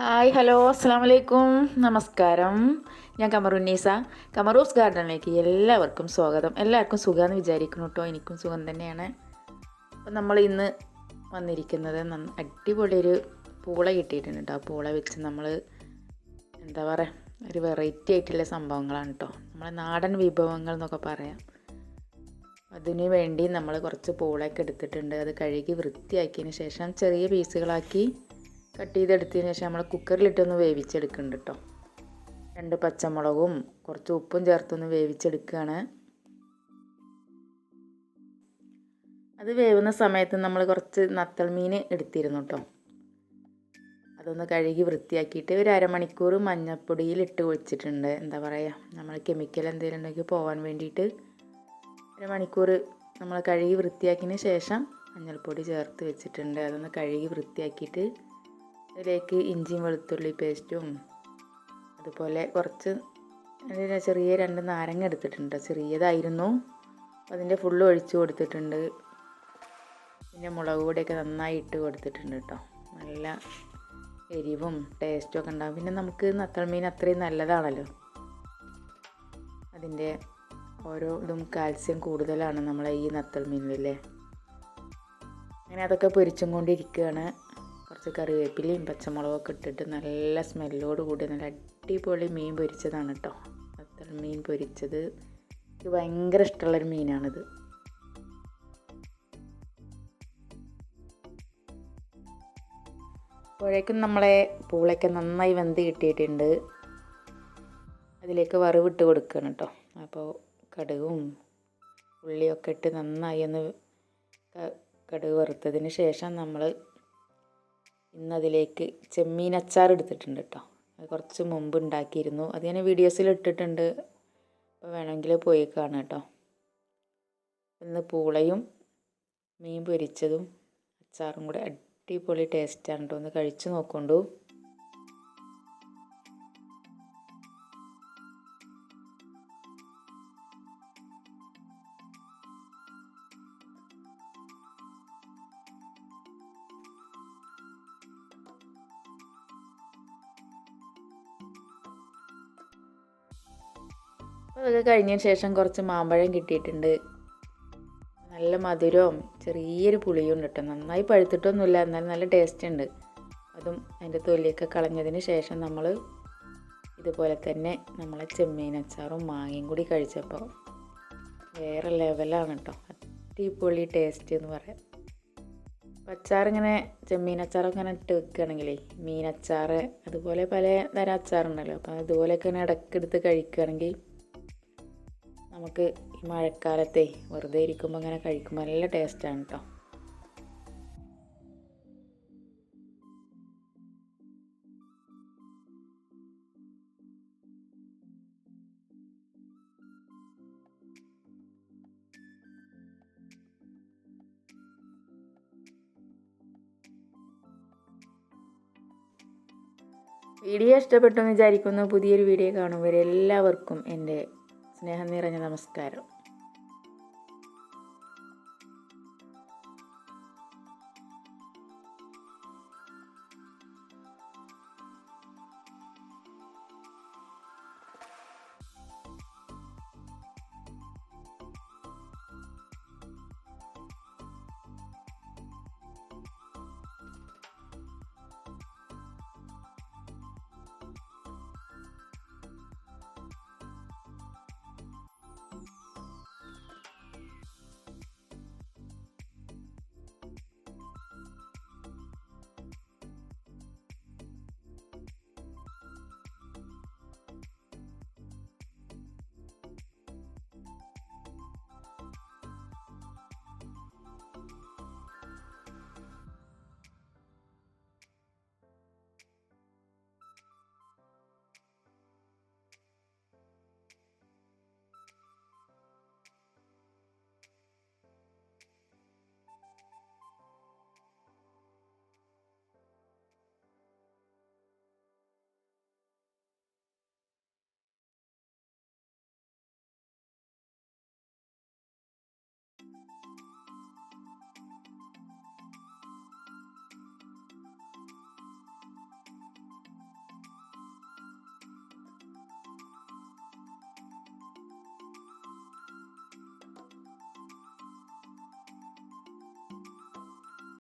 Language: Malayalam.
ഹായ് ഹലോ അസ്സാം വലൈക്കും നമസ്കാരം. ഞാൻ കമറുന്നീസ കമറൂസ് ഗാർഡനിലേക്ക് എല്ലാവർക്കും സ്വാഗതം. എല്ലാവർക്കും സുഖമെന്ന് വിചാരിക്കുന്നു കേട്ടോ എനിക്കും സുഖം തന്നെയാണ്. അപ്പം നമ്മൾ ഇന്ന് വന്നിരിക്കുന്നത് അടിപൊളി ഒരു പൂള കിട്ടിയിട്ടുണ്ട് കേട്ടോ പൂള വെച്ച് നമ്മൾ എന്താ പറയുക ഒരു വെറൈറ്റി ആയിട്ടുള്ള സംഭവങ്ങളാണ് കേട്ടോ നമ്മളെ നാടൻ വിഭവങ്ങൾ എന്നൊക്കെ പറയാം. അതിനു വേണ്ടി നമ്മൾ കുറച്ച് പൂളയൊക്കെ എടുത്തിട്ടുണ്ട്. അത് കഴുകി വൃത്തിയാക്കിയതിന് ശേഷം ചെറിയ പീസുകളാക്കി കട്ട് ചെയ്തെടുത്തതിന് ശേഷം നമ്മൾ കുക്കറിലിട്ടൊന്ന് വേവിച്ചെടുക്കുന്നുണ്ട് കേട്ടോ രണ്ട് പച്ചമുളകും കുറച്ച് ഉപ്പും ചേർത്തൊന്ന് വേവിച്ചെടുക്കുകയാണ് അത് വേവുന്ന സമയത്ത് നമ്മൾ കുറച്ച് നത്തൽ മീൻ എടുത്തിരുന്നു കേട്ടോ അതൊന്ന് കഴുകി വൃത്തിയാക്കിയിട്ട് ഒരു അരമണിക്കൂർ മഞ്ഞൾപ്പൊടിയിൽ ഇട്ട് വെച്ചിട്ടുണ്ട് എന്താ പറയുക നമ്മൾ കെമിക്കൽ എന്തെങ്കിലും ഉണ്ടെങ്കിൽ പോകാൻ വേണ്ടിയിട്ട് അരമണിക്കൂർ നമ്മൾ കഴുകി വൃത്തിയാക്കിയതിന് ശേഷം മഞ്ഞൾപ്പൊടി ചേർത്ത് വെച്ചിട്ടുണ്ട്. അതൊന്ന് കഴുകി വൃത്തിയാക്കിയിട്ട് അതിലേക്ക് ഇഞ്ചിയും വെളുത്തുള്ളി പേസ്റ്റും അതുപോലെ കുറച്ച് ചെറിയ രണ്ട് നാരങ്ങ എടുത്തിട്ടുണ്ട്. ചെറിയതായിരുന്നു. അതിന്റെ ഫുള്ള് ഒഴിച്ചു കൊടുത്തിട്ടുണ്ട്. പിന്നെ മുളക് പൊടിയൊക്കെ നന്നായി ഇട്ട് കൊടുത്തിട്ടുണ്ട് കേട്ടോ. നല്ല എരിവും ടേസ്റ്റും ഒക്കെ ഉണ്ടാകും പിന്നെ നമുക്ക് നത്തൾ മീൻ അത്രയും നല്ലതാണല്ലോ. അതിന്റെ ഓരോ ഇതും കാൽസ്യം കൂടുതലാണ് നമ്മളെ ഈ നത്തൾ മീനിലല്ലേ അങ്ങനെ അതൊക്കെ പൊരിച്ചും കൊണ്ടിരിക്കുകയാണ്. കുറച്ച് കറിവേപ്പിലയും പച്ചമുളകൊക്കെ ഇട്ടിട്ട് നല്ല സ്മെല്ലോട് കൂടി നല്ല അടിപൊളി മീൻ പൊരിച്ചതാണ് കേട്ടോ അത്ര മീൻ പൊരിച്ചത് എനിക്ക് ഭയങ്കര ഇഷ്ടമുള്ളൊരു മീനാണിത്. അപ്പോഴേക്കും നമ്മളെ പൂളയ്ക്കെ നന്നായി വെന്ത് കിട്ടിയിട്ടുണ്ട്. അതിലേക്ക് വറവിട്ട് കൊടുക്കണം കേട്ടോ അപ്പോൾ കടുകും ഉള്ളിയൊക്കെ ഇട്ട് നന്നായി ഒന്ന് കടുക് വറുത്തതിന് ശേഷം നമ്മൾ ഇന്നതിലേക്ക് ചെമ്മീൻ അച്ചാർ എടുത്തിട്ടുണ്ട് കേട്ടോ. അത് കുറച്ച് മുമ്പ് ഉണ്ടാക്കിയിരുന്നു. അത് ഞാൻ വീഡിയോസിൽ ഇട്ടിട്ടുണ്ട്. അപ്പോൾ വേണമെങ്കിൽ പോയി കാണാം കേട്ടോ. ഇന്ന് പൂളയും മീൻ പൊരിച്ചതും അച്ചാറും കൂടെ അടിപൊളി ടേസ്റ്റാണ് കേട്ടോ. ഒന്ന് കഴിച്ച് നോക്കൊണ്ടു അതൊക്കെ കഴിഞ്ഞതിന് ശേഷം കുറച്ച് മാമ്പഴം കിട്ടിയിട്ടുണ്ട്. നല്ല മധുരവും ചെറിയൊരു പുളിയും ഉണ്ട് കേട്ടോ. നന്നായി പഴുത്തിട്ടൊന്നുമില്ല എന്നാലും നല്ല ടേസ്റ്റ് ഉണ്ട്. അതും അതിന്റെ തൊലിയൊക്കെ കളഞ്ഞതിന് ശേഷം നമ്മൾ ഇതുപോലെ തന്നെ നമ്മളെ ചെമ്മീൻ അച്ചാറും മാങ്ങയും കൂടി കഴിച്ചപ്പോൾ വേറെ ലെവലാണ് കേട്ടോ. അടിപൊളി ടേസ്റ്റ് എന്ന് പറയാം. അച്ചാറിങ്ങനെ ചെമ്മീൻ അച്ചാറൊക്കെ ഇങ്ങനെ ഇട്ട് വെക്കുകയാണെങ്കിലേ മീനച്ചാറ് അതുപോലെ പല തരം അച്ചാറുണ്ടല്ലോ. അപ്പോൾ അതുപോലെയൊക്കെ ഇങ്ങനെ ഇടയ്ക്കെടുത്ത് കഴിക്കുകയാണെങ്കിൽ നമുക്ക് ഈ മഴക്കാലത്തെ വെറുതെ ഇരിക്കുമ്പോൾ അങ്ങനെ കഴിക്കുമ്പോൾ നല്ല ടേസ്റ്റാണ് കേട്ടോ വീഡിയോ ഇഷ്ടപ്പെട്ടു എന്ന് വിചാരിക്കുന്നു. പുതിയൊരു വീഡിയോ കാണുമ്പോൾ എല്ലാവർക്കും എന്റെ സ്നേഹം നിറഞ്ഞ നമസ്കാരം.